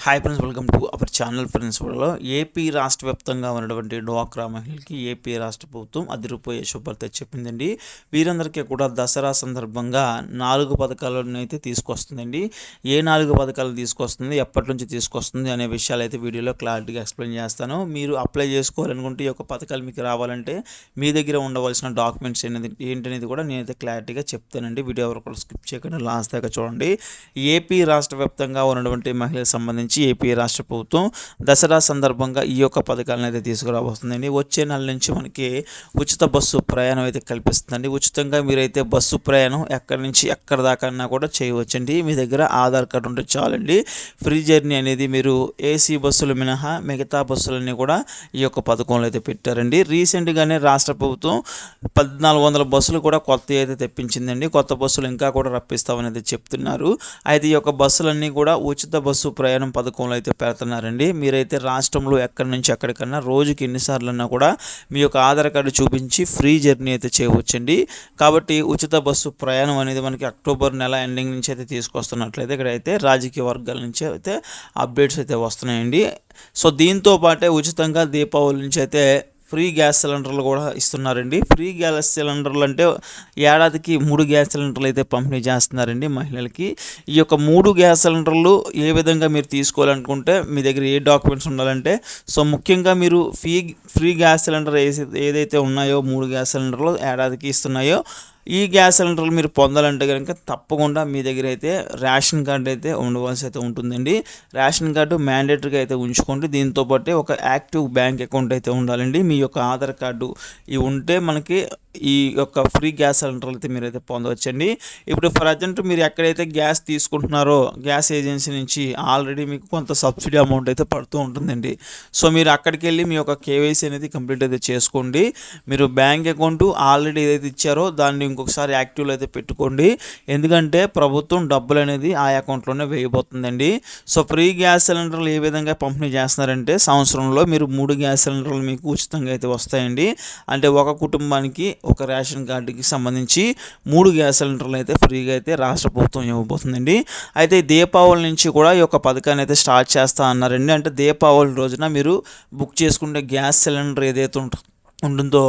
Hi friends welcome to our channel friends AP రాష్ట్ర వ్యాప్తంగా ఉన్నటువంటి డ్వాక్రా మహిళలకి ఏపీ రాష్ట్ర ప్రభుత్వం అదిరిపోయే శుభ్రత చెప్పిందండి. వీరందరికీ కూడా దసరా సందర్భంగా నాలుగు పథకాలను అయితే తీసుకొస్తుందండి. ఏ నాలుగు పథకాలు తీసుకొస్తుంది ఎప్పటి నుంచి తీసుకొస్తుంది అనే విషయాలు అయితే వీడియోలో క్లారిటీగా ఎక్స్ప్లెయిన్ చేస్తాను. మీరు అప్లై చేసుకోవాలనుకుంటే ఈ యొక్క పథకాలు మీకు రావాలంటే మీ దగ్గర ఉండవలసిన డాక్యుమెంట్స్ అనేది ఏంటనేది కూడా నేనైతే క్లారిటీగా చెప్తానండి. వీడియో వరకు స్కిప్ చేయకుండా లాస్ట్ దాకా చూడండి. ఏపీ రాష్ట్ర వ్యాప్తంగా ఉన్నటువంటి మహిళలకు సంబంధించి ఏపీ రాష్ట్ర ప్రభుత్వం దసరా సందర్భంగా ఈ యొక్క పథకాలను అయితే తీసుకురాబోతుందండి. వచ్చే నెల నుంచి మనకి ఉచిత బస్సు ప్రయాణం అయితే కల్పిస్తుందండి. ఉచితంగా మీరైతే బస్సు ప్రయాణం ఎక్కడి నుంచి ఎక్కడి దాకా కూడా చేయవచ్చండి. మీ దగ్గర ఆధార్ కార్డు ఉంటే చాలండి. ఫ్రీ జర్నీ అనేది మీరు ఏసీ బస్సులు మినహా మిగతా బస్సులన్నీ కూడా ఈ యొక్క పథకంలో అయితే పెట్టారండి. రీసెంట్గానే రాష్ట్ర ప్రభుత్వం పద్నాలుగు వందల బస్సులు కూడా కొత్త అయితే తెప్పించిందండి. కొత్త బస్సులు ఇంకా కూడా రప్పిస్తామని అయితే చెప్తున్నారు. అయితే ఈ యొక్క బస్సులన్నీ కూడా ఉచిత బస్సు ప్రయాణం పథకంలో అయితే పెడుతున్నారండి. మీరైతే రాష్ట్రంలో ఎక్కడి నుంచి ఎక్కడికన్నా రోజుకి ఎన్నిసార్లు అన్నా కూడా మీ యొక్క ఆధార్ కార్డు చూపించి ఫ్రీ జర్నీ అయితే చేయవచ్చండి. కాబట్టి ఉచిత బస్సు ప్రయాణం అనేది మనకి అక్టోబర్ నెల ఎండింగ్ నుంచి అయితే తీసుకొస్తున్నట్లయితే ఇక్కడైతే రాజకీయ వర్గాల నుంచి అయితే అప్డేట్స్ అయితే వస్తున్నాయండి. సో దీంతో పాటే ఉచితంగా దీపావళి నుంచి అయితే ఫ్రీ గ్యాస్ సిలిండర్లు కూడా ఇస్తున్నారండి. ఫ్రీ గ్యాస్ సిలిండర్లు అంటే ఏడాదికి మూడు గ్యాస్ సిలిండర్లు అయితే పంపిణీ చేస్తున్నారండి మహిళలకి. ఈ యొక్క మూడు గ్యాస్ సిలిండర్లు ఏ విధంగా మీరు తీసుకోవాలనుకుంటే మీ దగ్గర ఏ డాక్యుమెంట్స్ ఉండాలంటే సో ముఖ్యంగా మీరు ఫ్రీ ఫ్రీ గ్యాస్ సిలిండర్ ఏదైతే ఉన్నాయో మూడు గ్యాస్ సిలిండర్లు ఏడాదికి ఇస్తున్నాయో ఈ గ్యాస్ సిలిండర్లు మీరు పొందాలంటే కనుక తప్పకుండా మీ దగ్గర అయితే రేషన్ కార్డు అయితే ఉండవలసి అయితే ఉంటుందండి. రేషన్ కార్డు మ్యాండేటరీగా అయితే ఉంచుకోండి. దీంతో పాటు ఒక యాక్టివ్ బ్యాంక్ అకౌంట్ అయితే ఉండాలండి. మీ యొక్క ఆధార్ కార్డు ఇవి ఉంటే మనకి ఈ యొక్క ఫ్రీ గ్యాస్ సిలిండర్లు అయితే మీరైతే పొందవచ్చండి. ఇప్పుడు ఫర్ అర్జెంట్ మీరు ఎక్కడైతే గ్యాస్ తీసుకుంటున్నారో గ్యాస్ ఏజెన్సీ నుంచి ఆల్రెడీ మీకు కొంత సబ్సిడీ అమౌంట్ అయితే పడుతూ ఉంటుందండి. సో మీరు అక్కడికి వెళ్ళి మీ యొక్క కేవైసీ అనేది కంప్లీట్ అయితే చేసుకోండి. మీరు బ్యాంక్ అకౌంట్ ఆల్రెడీ ఏదైతే ఇచ్చారో దాన్ని ఇంకొకసారి యాక్టివ్లో అయితే పెట్టుకోండి. ఎందుకంటే ప్రభుత్వం డబ్బులు అనేది ఆ అకౌంట్లోనే వేయబోతుందండి. సో ఫ్రీ గ్యాస్ సిలిండర్లు ఏ విధంగా పంపిణీ చేస్తున్నారంటే సంవత్సరంలో మీరు మూడు గ్యాస్ సిలిండర్లు మీకు ఉచితంగా అయితే వస్తాయండి. అంటే ఒక కుటుంబానికి ఒక రేషన్ కార్డుకి సంబంధించి మూడు గ్యాస్ సిలిండర్లు అయితే ఫ్రీగా అయితే రాష్ట్ర ప్రభుత్వం ఇవ్వబోతుందండి. అయితే దీపావళి నుంచి కూడా ఈ యొక్క పథకాన్ని అయితే స్టార్ట్ చేస్తా అన్నారండి. అంటే దీపావళి రోజున మీరు బుక్ చేసుకుంటే గ్యాస్ సిలిండర్ ఏదైతే ఉంటుందో ఉంటుందో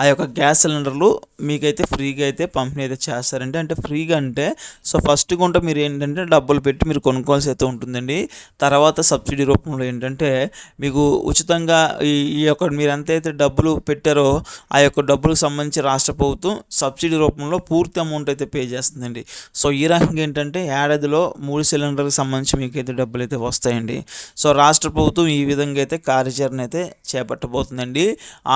ఆ యొక్క గ్యాస్ సిలిండర్లు మీకైతే ఫ్రీగా అయితే పంపిణీ అయితే చేస్తారండి. అంటే ఫ్రీగా అంటే సో ఫస్ట్ కొంట మీరు ఏంటంటే డబ్బులు పెట్టి మీరు కొనుక్కోవాల్సి అయితే ఉంటుందండి. తర్వాత సబ్సిడీ రూపంలో ఏంటంటే మీకు ఉచితంగా ఈ ఈ యొక్క మీరు ఎంతైతే డబ్బులు పెట్టారో ఆ యొక్క డబ్బులకు సంబంధించి రాష్ట్ర ప్రభుత్వం సబ్సిడీ రూపంలో పూర్తి అమౌంట్ అయితే పే చేస్తుందండి. సో ఈ రకంగా ఏంటంటే ఏడాదిలో మూడు సిలిండర్కి సంబంధించి మీకైతే డబ్బులు అయితే వస్తాయండి. సో రాష్ట్ర ప్రభుత్వం ఈ విధంగా అయితే కార్యాచరణ అయితే చేపట్టబోతుందండి.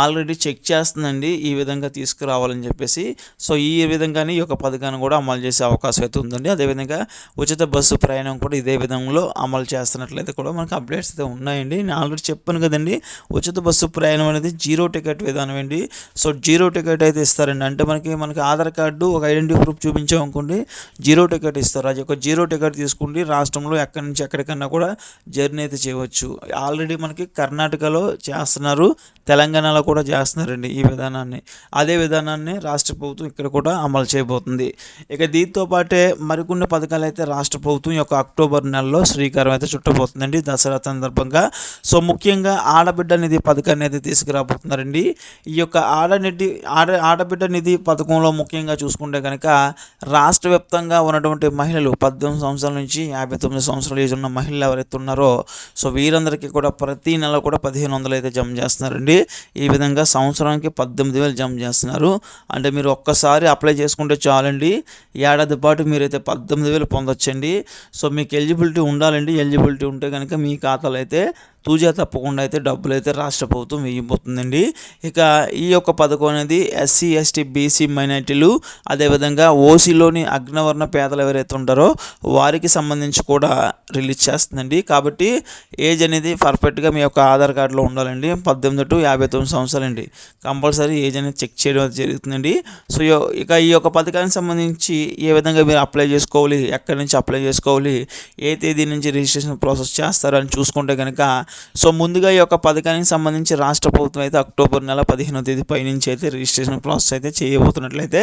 ఆల్రెడీ చెక్ చేస్తుందండి ఈ విధంగా తీసుకురావాలని చెప్పేసి. సో ఈ విధంగానే ఈ యొక్క పథకాన్ని కూడా అమలు చేసే అవకాశం అయితే ఉందండి. అదేవిధంగా ఉచిత బస్సు ప్రయాణం కూడా ఇదే విధంలో అమలు చేస్తున్నట్లయితే కూడా మనకు అప్డేట్స్ అయితే ఉన్నాయండి. నేను ఆల్రెడీ చెప్పాను కదండి ఉచిత బస్సు ప్రయాణం అనేది జీరో టికెట్ విధానం అండి. సో జీరో టికెట్ అయితే ఇస్తారండి. అంటే మనకి మనకి ఆధార్ కార్డు ఒక ఐడెంటిటీ ప్రూఫ్ చూపించామనుకోండి జీరో టికెట్ ఇస్తారు. అది ఒక జీరో టికెట్ తీసుకుంటే రాష్ట్రంలో ఎక్కడి నుంచి ఎక్కడికన్నా కూడా జర్నీ అయితే చేయవచ్చు. ఆల్రెడీ మనకి కర్ణాటకలో చేస్తున్నారు తెలంగాణలో కూడా చేస్తున్నారు. చేస్తున్నారండి ఈ విధానాన్ని. అదే విధానాన్ని రాష్ట్ర ప్రభుత్వం ఇక్కడ కూడా అమలు చేయబోతుంది. ఇక దీంతో పాటే మరికొన్ని పథకాలు అయితే రాష్ట్ర ప్రభుత్వం యొక్క అక్టోబర్ నెలలో శ్రీకారం అయితే చుట్టబోతుందండి. దసరా సందర్భంగా. సో ముఖ్యంగా ఆడబిడ్డ నిధి పథకాన్ని అయితే తీసుకురాబోతున్నారండి. ఈ యొక్క ఆడనిధి ఆడ ఆడబిడ్డ నిధి పథకంలో ముఖ్యంగా చూసుకుంటే కనుక రాష్ట్ర వ్యాప్తంగా ఉన్నటువంటి మహిళలు పద్దెనిమిది సంవత్సరాల నుంచి యాభై తొమ్మిది సంవత్సరాల ఏజ్ ఉన్న మహిళలు ఎవరైతే ఉన్నారో సో వీరందరికీ కూడా ప్రతి నెల కూడా పదిహేను వందలు అయితే జమ చేస్తున్నారండి. ఈ విధంగా సంవత్సరానికి పద్దెనిమిది వేలు జమ చేస్తున్నారు. అంటే మీరు ఒక్కసారి అప్లై చేసుకుంటే చాలండి. ఏడాది పాటు మీరైతే పద్దెనిమిది వేలు పొందొచ్చండి. సో మీకు ఎలిజిబిలిటీ ఉండాలండి. ఎలిజిబిలిటీ ఉంటే కనుక మీ ఖాతాలో అయితే తూజా తప్పకుండా అయితే డబ్బులు అయితే రాష్ట్ర ప్రభుత్వం వేయబోతుందండి ఇక ఈ యొక్క పథకం అనేది ఎస్సీ ఎస్టీ బీసీ మైనార్టీలు అదేవిధంగా ఓసీలోని అగ్నవర్ణ పేదలు ఎవరైతే ఉంటారో వారికి సంబంధించి కూడా రిలీజ్ చేస్తుందండి. కాబట్టి ఏజ్ అనేది పర్ఫెక్ట్గా మీ యొక్క ఆధార్ కార్డులో ఉండాలండి. పద్దెనిమిది టు యాభై తొమ్మిది సంవత్సరాలండి. కంపల్సరీ ఏజ్ అనేది చెక్ చేయడం జరుగుతుందండి. సో ఇక ఈ యొక్క పథకానికి సంబంధించి ఏ విధంగా మీరు అప్లై చేసుకోవాలి ఎక్కడి నుంచి అప్లై చేసుకోవాలి ఏ తేదీ నుంచి రిజిస్ట్రేషన్ ప్రాసెస్ చేస్తారని అని చూసుకుంటే కనుక సో ముందుగా ఈ యొక్క పథకానికి సంబంధించి రాష్ట్ర ప్రభుత్వం అయితే అక్టోబర్ నెల పదిహేనో తేదీ పైనుంచి అయితే రిజిస్ట్రేషన్ ప్రాసెస్ అయితే చేయబోతున్నట్లయితే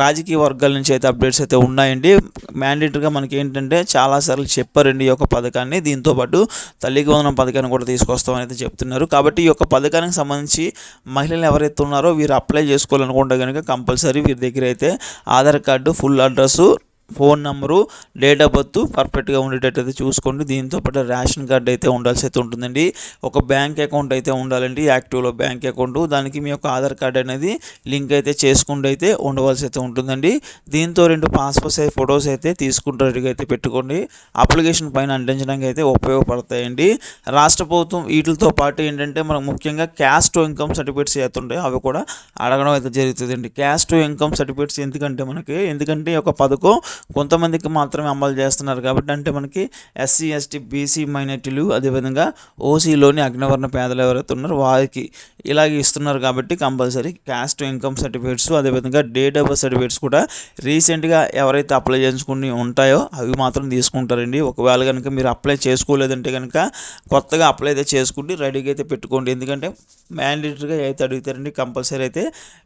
రాజకీయ వర్గాల నుంచి అయితే అప్డేట్స్ అయితే ఉన్నాయండి. మ్యాండేటరీగా మనకి ఏంటంటే చాలాసార్లు చెప్పారండి ఈ యొక్క పథకాన్ని. దీంతోపాటు తల్లికి వందనం పథకాన్ని కూడా తీసుకొస్తామని అయితే చెప్తున్నారు. కాబట్టి ఈ యొక్క పథకానికి సంబంధించి మహిళలు ఎవరైతే ఉన్నారో వీరు అప్లై చేసుకోవాలనుకుంటే కనుక కంపల్సరీ వీరి దగ్గర అయితే Aadhaar card full address phone number date of birth పర్ఫెక్ట్గా ఉండేటట్టు అయితే చూసుకోండి. దీంతో పాటు రేషన్ కార్డు అయితే ఉండాల్సి అయితే ఉంటుందండి. ఒక బ్యాంక్ అకౌంట్ అయితే ఉండాలండి యాక్టివ్లో బ్యాంక్ అకౌంట్. దానికి మీ యొక్క ఆధార్ కార్డు అనేది లింక్ అయితే చేసుకుంటూ అయితే ఉండవలసి అయితే ఉంటుందండి. దీంతో రెండు పాస్పోర్ట్ సైజ్ ఫొటోస్ అయితే తీసుకుంటారు అయితే పెట్టుకోండి. అప్లికేషన్ పైన అంటించడానికి అయితే ఉపయోగపడతాయండి. రాష్ట్ర ప్రభుత్వం వీటితో పాటు ఏంటంటే మనకు ముఖ్యంగా క్యాష్ టు ఇన్కమ్ సర్టిఫికేట్స్ అవుతుంటాయి అవి కూడా అడగడం అయితే జరుగుతుందండి. క్యాష్ టు ఇన్కమ్ సర్టిఫికేట్స్ ఎందుకంటే మనకి ఎందుకంటే ఈ యొక్క పథకం కొంతమందికి మాత్రమే అమలు చేస్తున్నారు కాబట్టి అంటే మనకి ఎస్సీ ఎస్టీ బీసీ మైనార్టీలు అదేవిధంగా ఓసీలోని అగ్నివర్ణ పేదలు ఎవరైతే ఉన్నారో వారికి ఇలాగే ఇస్తున్నారు కాబట్టి కంపల్సరీ క్యాస్ట్ ఇన్కమ్ సర్టిఫికేట్స్ అదేవిధంగా డేట్ ఆఫ్ బర్త్ సర్టిఫికేట్స్ కూడా రీసెంట్గా ఎవరైతే అప్లై చేసుకుని ఉంటాయో అవి మాత్రం తీసుకుంటారండి. ఒకవేళ కనుక మీరు అప్లై చేసుకోలేదంటే కనుక కొత్తగా అప్లై అయితే చేసుకుంటే రెడీగా అయితే పెట్టుకోండి. ఎందుకంటే మ్యాండేటరీగా అయితే అడుగుతారండి కంపల్సరీ అయితే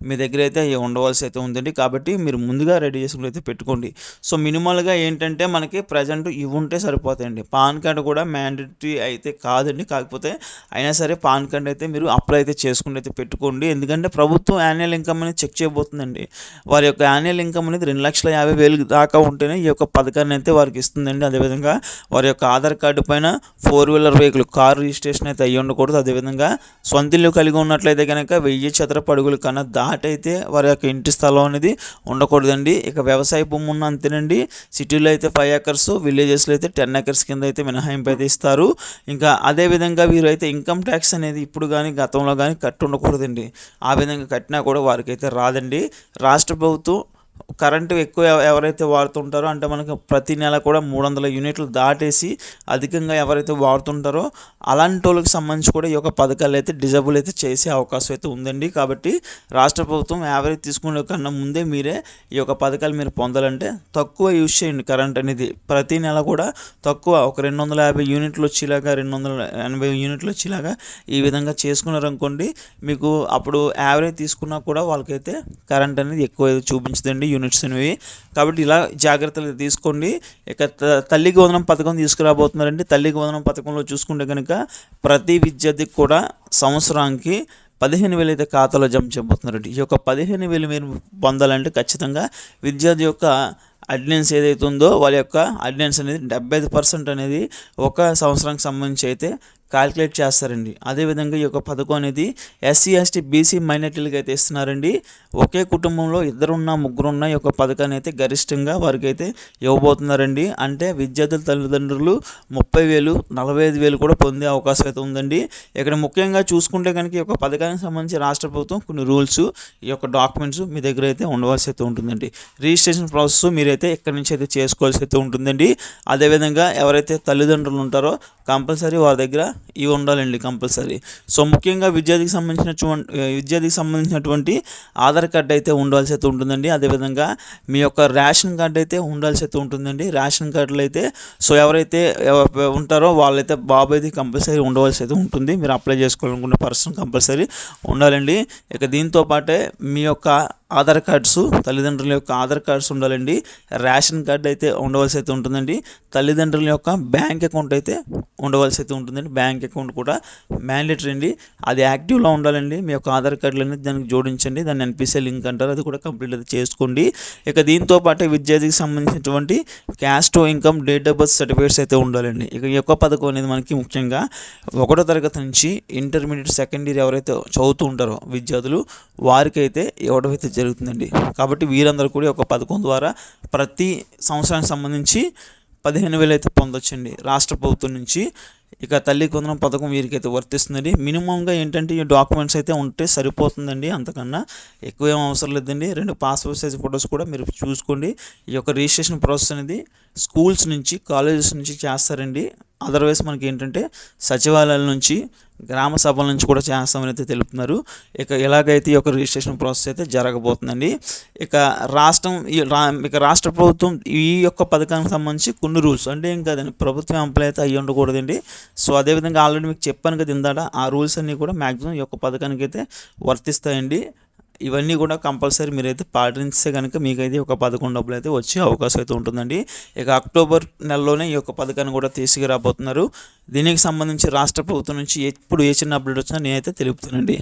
మీ దగ్గర అయితే అవి ఉండవలసి అయితే ఉందండి. కాబట్టి మీరు ముందుగా రెడీ చేసుకుని అయితే పెట్టుకోండి. సో మినిమల్గా ఏంటంటే మనకి ప్రజెంట్ ఇవి ఉంటే సరిపోతాయండి. పాన్ కార్డు కూడా మ్యాండేటరీ అయితే కాదండి. కాకపోతే అయినా సరే పాన్ కార్డ్ అయితే మీరు అప్లై అయితే చేసుకుని అయితే పెట్టుకోండి. ఎందుకంటే ప్రభుత్వం యాన్యువల్ ఇన్కమ్ అనేది చెక్ చేయబోతుందండి. వారి యొక్క యాన్యువల్ ఇన్కమ్ అనేది రెండు లక్షల యాభై వేలు దాకా ఉంటేనే ఈ యొక్క పథకాన్ని అయితే వారికి ఇస్తుందండి. అదేవిధంగా వారి యొక్క ఆధార్ కార్డు పైన four wheeler vehicle car registration అయితే అయ్యి ఉండకూడదు. అదేవిధంగా సొంత ఇల్లు కలిగి ఉన్నట్లయితే కనుక వెయ్యి చదరపు అడుగులు కన్నా దాటైతే వారి యొక్క ఇంటి స్థలం అనేది ఉండకూడదండి. ఇక వ్యవసాయ భూమి ఉన్న అంతేనండి సిటీలో అయితే ఫైవ్ ఎకర్స్ విలేజెస్లో అయితే టెన్ ఎకర్స్ కింద అయితే మినహాయింపు అయితే ఇస్తారు. ఇంకా అదేవిధంగా వీరు అయితే ఇన్కమ్ ట్యాక్స్ అనేది ఇప్పుడు కానీ గతంలో కానీ కట్టి ఉండకూడదండి ఆ విధంగా కట్టినా కూడా వారికైతే రాదండి. రాష్ట్ర ప్రభుత్వం కరెంటు ఎక్కువ ఎవరైతే వాడుతుంటారో అంటే మనకు ప్రతి నెల కూడా మూడు వందల యూనిట్లు దాటేసి అధికంగా ఎవరైతే వాడుతుంటారో అలాంటి వాళ్ళకి సంబంధించి కూడా ఈ యొక్క పథకాలు అయితే డిజబుల్ అయితే చేసే అవకాశం అయితే ఉందండి. కాబట్టి రాష్ట్ర ప్రభుత్వం యావరేజ్ తీసుకునే కన్నా ముందే మీరే ఈ యొక్క పథకాలు మీరు పొందాలంటే తక్కువ యూజ్ చేయండి కరెంట్ అనేది. ప్రతి నెల కూడా తక్కువ ఒక రెండు వందల యాభై యూనిట్లు వచ్చేలాగా రెండు వందల ఎనభై యూనిట్లు వచ్చేలాగా ఈ విధంగా చేసుకున్నారనుకోండి మీకు అప్పుడు యావరేజ్ తీసుకున్నా కూడా వాళ్ళకైతే కరెంట్ అనేది ఎక్కువ చూపించదండి. యూనిట్స్ అనేవి కాబట్టి ఇలా జాగ్రత్తలు తీసుకోండి. ఇక త- తల్లికి వందనం పథకం తీసుకురాబోతున్నారండి. తల్లికి వందనం పథకంలో చూసుకుంటే కనుక ప్రతి విద్యార్థికి కూడా సంవత్సరానికి పదిహేను వేలు అయితే ఖాతాలో జమ చేయబోతున్నారండి. ఈ యొక్క పదిహేను వేలు మీరు పొందాలంటే ఖచ్చితంగా విద్యార్థి యొక్క అటెండెన్స్ ఏదైతే ఉందో వాళ్ళ యొక్క అటెండెన్స్ అనేది డెబ్బై ఐదు పర్సెంట్ అనేది ఒక సంవత్సరానికి సంబంధించి అయితే కాలిక్యులేట్ చేస్తారండి. అదేవిధంగా ఈ యొక్క పథకం అనేది ఎస్సీ ఎస్టీ బీసీ మైనార్టీలకు అయితే ఇస్తున్నారండి. ఒకే కుటుంబంలో ఇద్దరున్న ముగ్గురున్న ఈ యొక్క పథకాన్ని అయితే గరిష్టంగా వారికి అయితే ఇవ్వబోతున్నారండి. అంటే విద్యార్థుల తల్లిదండ్రులు ముప్పై వేలు నలభై ఐదు వేలు కూడా పొందే అవకాశం అయితే ఉందండి. ఇక్కడ ముఖ్యంగా చూసుకుంటే కనుక ఈ యొక్క పథకానికి సంబంధించి రాష్ట్ర ప్రభుత్వం కొన్ని రూల్స్ ఈ యొక్క డాక్యుమెంట్స్ మీ దగ్గర అయితే ఉండవలసి అయితే ఉంటుందండి. రిజిస్ట్రేషన్ ప్రాసెస్ మీరైతే ఇక్కడ నుంచి అయితే చేసుకోవాల్సి అయితే ఉంటుందండి. అదేవిధంగా ఎవరైతే తల్లిదండ్రులు ఉంటారో కంపల్సరీ వారి దగ్గర ఇవి ఉండాలండి కంపల్సరీ. సో ముఖ్యంగా విద్యార్థికి సంబంధించినటువంటి విద్యార్థికి సంబంధించినటువంటి ఆధార్ కార్డు అయితే ఉండాల్సి అయితే ఉంటుందండి. అదేవిధంగా మీ యొక్క రేషన్ కార్డు అయితే ఉండాల్సి అయితే ఉంటుందండి. రేషన్ కార్డులు అయితే సో ఎవరైతే ఉంటారో వాళ్ళైతే బాబు అయితే కంపల్సరీ ఉండవలసి అయితే ఉంటుంది. మీరు అప్లై చేసుకోవాలనుకున్న పర్సన్ కంపల్సరీ ఉండాలండి. ఇక దీంతో పాటే మీ యొక్క ఆధార్ కార్డ్స్ తల్లిదండ్రుల యొక్క ఆధార్ కార్డ్స్ ఉండాలండి. రేషన్ కార్డు అయితే ఉండవలసి అయితే ఉంటుందండి. తల్లిదండ్రుల యొక్క బ్యాంక్ అకౌంట్ అయితే ఉండవలసి అయితే ఉంటుందండి. బ్యాంక్ అకౌంట్ కూడా మ్యాండేటరీ అండి. అది యాక్టివ్లో ఉండాలండి. మీ యొక్క ఆధార్ కార్డులు అనేది దానికి జోడించండి. దాన్ని ఎన్పిసిఐ లింక్ అంటారు. అది కూడా కంప్లీట్ అయితే చేసుకోండి. ఇక దీంతో పాటు విద్యార్థికి సంబంధించినటువంటి caste income date of birth certificates అయితే ఉండాలండి. ఇక ఈ యొక్క పథకం అనేది మనకి ముఖ్యంగా ఒకటో తరగతి నుంచి ఇంటర్మీడియట్ సెకండ్ ఇయర్ ఎవరైతే చదువుతూ ఉంటారో విద్యార్థులు వారికైతే ఇవ్వడం జరుగుతుందండి. కాబట్టి వీరందరూ కూడా ఒక పథకం ద్వారా ప్రతి సంవత్సరానికి సంబంధించి పదిహేను వేలు అయితే పొందొచ్చండి. రాష్ట్ర ప్రభుత్వం నుంచి ఇక తల్లి కొందరం పథకం వీరికైతే వర్తిస్తుందండి. మినిమంగా ఏంటంటే ఈ డాక్యుమెంట్స్ అయితే ఉంటే సరిపోతుందండి అంతకన్నా. ఎక్కువ ఏం అవసరం లేదండి. రెండు పాస్పోర్ట్ సైజ్ ఫొటోస్ కూడా మీరు చూసుకోండి. ఈ యొక్క రిజిస్ట్రేషన్ ప్రాసెస్ అనేది స్కూల్స్ నుంచి కాలేజెస్ నుంచి చేస్తారండి. అదర్వైజ్ మనకి ఏంటంటే సచివాలయాల నుంచి గ్రామ సభల నుంచి కూడా చేస్తామని అయితే తెలుపుతున్నారు. ఇక ఎలాగైతే ఈ యొక్క రిజిస్ట్రేషన్ ప్రాసెస్ అయితే జరగబోతుందండి. ఇక రాష్ట్రం ఈ రా ఇక రాష్ట్ర ప్రభుత్వం ఈ యొక్క పథకానికి సంబంధించి కొన్ని రూల్స్ అంటే ఏం కాదండి ప్రభుత్వం ఎంప్లాయ్ అయితే అయ్యి ఉండకూడదండి. సో అదేవిధంగా ఆల్రెడీ మీకు చెప్పాను కదా ఇందాట ఆ రూల్స్ అన్నీ కూడా మ్యాక్సిమం ఈ యొక్క పథకానికి అయితే వర్తిస్తాయండి. ఇవన్నీ కూడా కంపల్సరీ మీరైతే పాటిస్తే కనుక మీకైతే ఒక పదకొండు డబ్బులు అయితే వచ్చే అవకాశం అయితే ఉంటుందండి. ఇక అక్టోబర్ నెలలోనే ఈ యొక్క పథకాన్ని కూడా తీసుకురాబోతున్నారు. దీనికి సంబంధించి రాష్ట్ర ప్రభుత్వం నుంచి ఎప్పుడు ఏ చిన్న అప్డేట్ వచ్చినా నేనైతే తెలుపుతానండి.